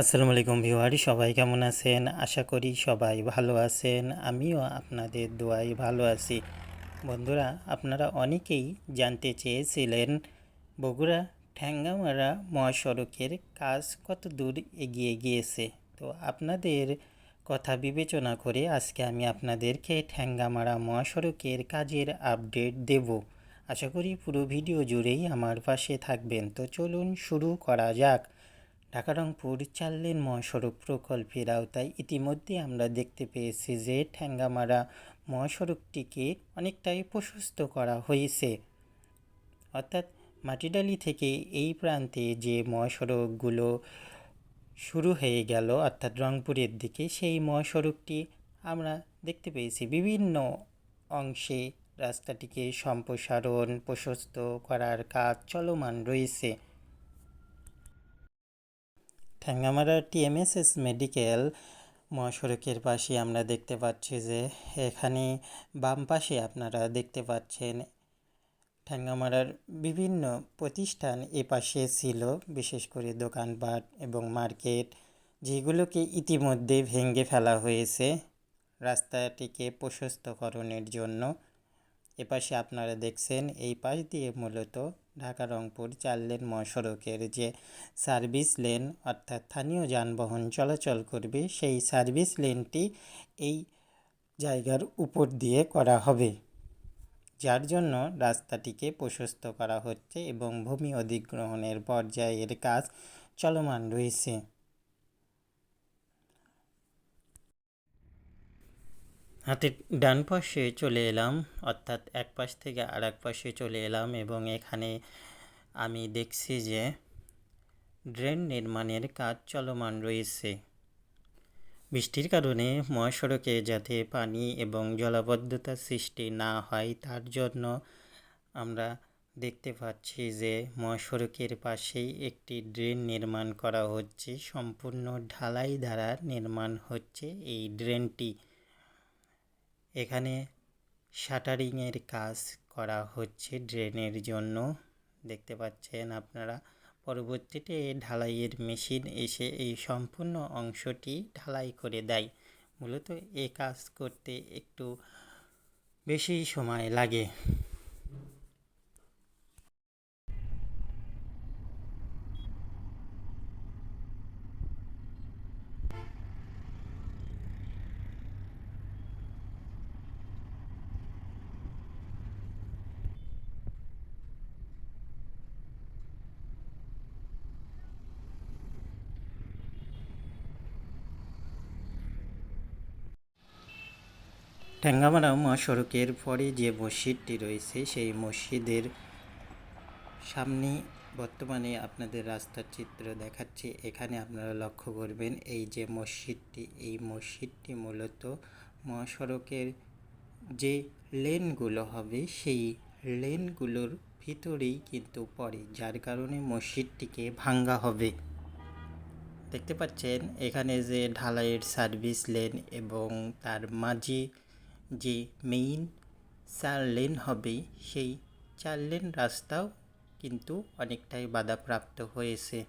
আসসালামু আলাইকুম ভিউয়ারি সবাই কেমন আছেন? আশা করি সবাই ভালো আছেন। আমিও আপনাদের দোয়াই ভালো আছি। বন্ধুরা, আপনারা অনেকেই জানতে চেয়েছিলেন, বগুড়া ঠ্যাঙ্গামারা মহাসড়কের কাজ কত দূর এগিয়ে গিয়েছে। তো আপনাদের কথা বিবেচনা করে আজকে আমি আপনাদেরকে ঠ্যাঙ্গামারা মহাসড়কের কাজের আপডেট দেব। আশা করি পুরো ভিডিও জুড়েই আমার পাশে থাকবেন। তো চলুন শুরু করা যাক। ঢাকা রংপুর চার লেন মহাসড়ক প্রকল্পের আওতায় ইতিমধ্যে আমরা দেখতে পেয়েছি যে ঠ্যাঙ্গামারা মহাসড়কটিকে অনেকটাই প্রশস্ত করা হয়েছে। অর্থাৎ মাটিডালি থেকে এই প্রান্তে যে মহাসড়কগুলো শুরু হয়ে গেল, অর্থাৎ রংপুরের দিকে, সেই মহাসড়কটি আমরা দেখতে পেয়েছি। বিভিন্ন অংশে রাস্তাটিকে সম্প্রসারণ, প্রশস্ত করার কাজ চলমান রয়েছে। ঠ্যাঙ্গামারা টিএমএসএস মেডিকেল মহাসড়কের পাশে আমরা দেখতে পাচ্ছি যে এখানে বাম পাশে আপনারা দেখতে পাচ্ছেন ঠ্যাঙ্গামারার বিভিন্ন প্রতিষ্ঠান এ পাশে ছিল, বিশেষ করে দোকানপাট এবং মার্কেট, যেগুলোকে ইতিমধ্যে ভেঙে ফেলা হয়েছে রাস্তাটিকে প্রশস্তকরণের জন্য। এপাশে আপনারা দেখছেন, এই পাশ দিয়ে মূলত ঢাকা রংপুর চার লেন মহাসড়কের যে সার্ভিস লেন অর্থাৎ স্থানীয় যানবাহন চলাচল করবে, সেই সার্ভিস লেনটি এই জায়গার উপর দিয়ে করা হবে। যার জন্য রাস্তাটিকে প্রশস্ত করা হচ্ছে এবং ভূমি অধিগ্রহণের পর্যায়ের কাজ চলমান রয়েছে। হাতের ডান পাশে চলে এলাম, অর্থাৎ এক পাশ থেকে আর এক পাশে চলে এলাম এবং এখানে আমি দেখছি যে ড্রেন নির্মাণের কাজ চলমান রয়েছে। বৃষ্টির কারণে মহাসড়কে যাতে পানি এবং জলাবদ্ধতা সৃষ্টি না হয়, তার জন্য আমরা দেখতে পাচ্ছি যে মহাসড়কের পাশেই একটি ড্রেন নির্মাণ করা হচ্ছে। সম্পূর্ণ ঢালাই দ্বারা নির্মাণ হচ্ছে এই ড্রেনটি। এখানে শাটারিংয়ের কাজ করা হচ্ছে ড্রেনের জন্য। দেখতে পাচ্ছেন আপনারা, পরবর্তীতে ঢালাইয়ের মেশিন এসে এই সম্পূর্ণ অংশটি ঢালাই করে দেয়। মূলত এ কাজ করতে একটু বেশি সময় লাগে। ঠ্যাঙ্গামারা মহাসড়কের পরে যে মসজিদটি রয়েছে, সেই মসজিদের সামনে বর্তমানে আপনাদের রাস্তার চিত্র দেখাচ্ছি। এখানে আপনারা লক্ষ্য করবেন, এই যে মসজিদটি, এই মসজিদটি মূলত মহাসড়কের যে লেনগুলো হবে, সেই লেনগুলোর ভিতরেই কিন্তু পড়ে, যার কারণে মসজিদটিকে ভাঙ্গা হবে। দেখতে পাচ্ছেন, এখানে যে ঢালাইয়ের সার্ভিস লেন এবং তার মাঝে যে মেইন চার লেন হবে, সেই চার লেন রাস্তাও কিন্তু অনেকটাই বাধাপ্রাপ্ত হয়েছে।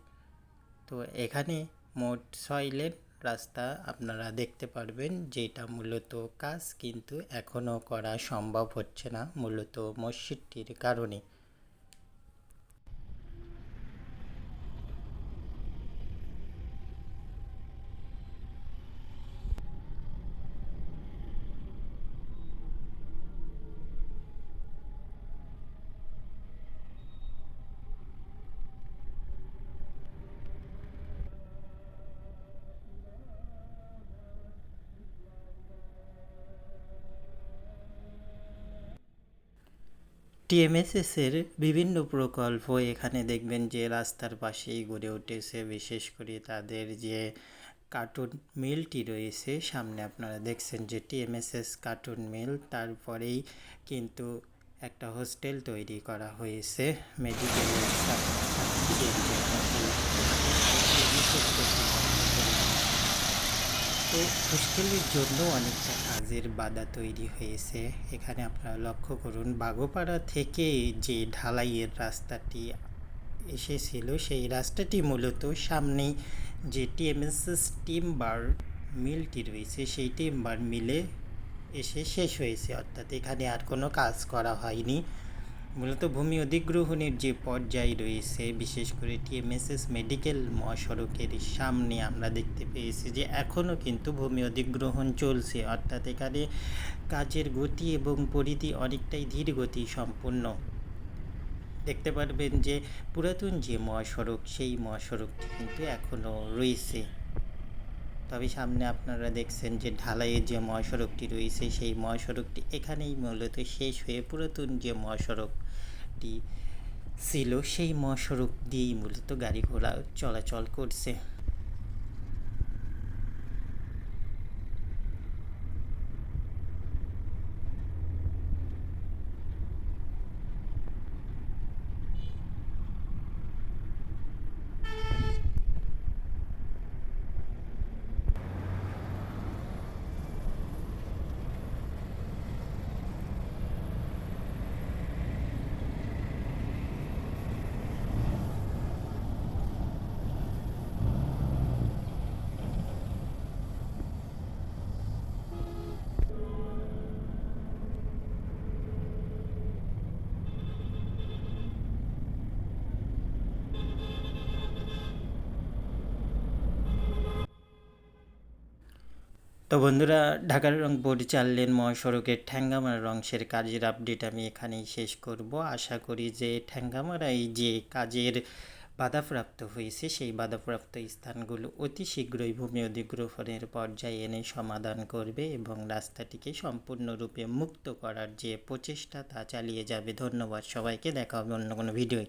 তো এখানে মোট ছয় লেন রাস্তা আপনারা দেখতে পারবেন, যেটা মূলত কাজ কিন্তু এখনও করা সম্ভব হচ্ছে না, মূলত মসজিদটির কারণে। টিএমএসএসের বিভিন্ন প্রকল্প এখানে দেখবেন যে রাস্তার পাশেই গড়ে উঠেছে। বিশেষ করে তাদের যে কার্টুন মিলটি রয়েছে, সামনে আপনারা দেখছেন যে টিএমএসএস কার্টুন মিল তারপরেই কিন্তু একটা হোস্টেল তৈরি করা হয়েছে। মেডিকেলের তো হোস্টেলের জন্য অনেকটা কাজের বাধা তৈরি হয়েছে। এখানে আপনারা লক্ষ্য করুন বাগোপাড়া থেকে যে ঢালাইয়ের রাস্তাটি এসেছিল, সেই রাস্তাটি মূলত সামনেই যে টিএমএসএস টিম্বার মিলটি রয়েছে, সেই টিম্বার মিলে এসে শেষ হয়েছে। অর্থাৎ এখানে আর কোনো কাজ করা হয়নি। মূলত ভূমি অধিগ্রহণের যে পর্যায় রয়েছে, বিশেষ করে টিএমএসএস মেডিকেল মহাসড়কের সামনে আমরা দেখতে পেয়েছি যে এখনও কিন্তু ভূমি অধিগ্রহণ চলছে। অর্থাৎ এখানে কাজের গতি এবং পরিধি অনেকটাই ধীর গতি সম্পূর্ণ দেখতে পারবেন যে পুরাতন যে মহাসড়ক, সেই মহাসড়কটি কিন্তু এখনও রয়েছে। তবে সামনে আপনারা দেখছেন যে ঢালাইয়ের যে মহাসড়কটি রয়েছে, সেই মহাসড়কটি এখানেই মূলত শেষ হয়ে পুরাতন যে মহাসড়কটি ছিল, সেই মহাসড়ক দিয়েই মূলত গাড়ি ঘোড়া চলাচল করছে। তো বন্ধুরা, ঢাকার রংপুর চার লেন মহাসড়কের ঠ্যাঙ্গামারা অংশের কাজের আপডেট আমি এখানেই শেষ করব। আশা করি যে ঠ্যাঙ্গামারায় যে কাজের বাধাপ্রাপ্ত হয়েছে, সেই বাধাপ্রাপ্ত স্থানগুলো অতি শীঘ্রই ভূমি অধিগ্রহণের পর্যায়ে এনে সমাধান করবে এবং রাস্তাটিকে সম্পূর্ণরূপে মুক্ত করার যে প্রচেষ্টা তা চালিয়ে যাবে। ধন্যবাদ সবাইকে। দেখা হবে অন্য কোনো ভিডিওয়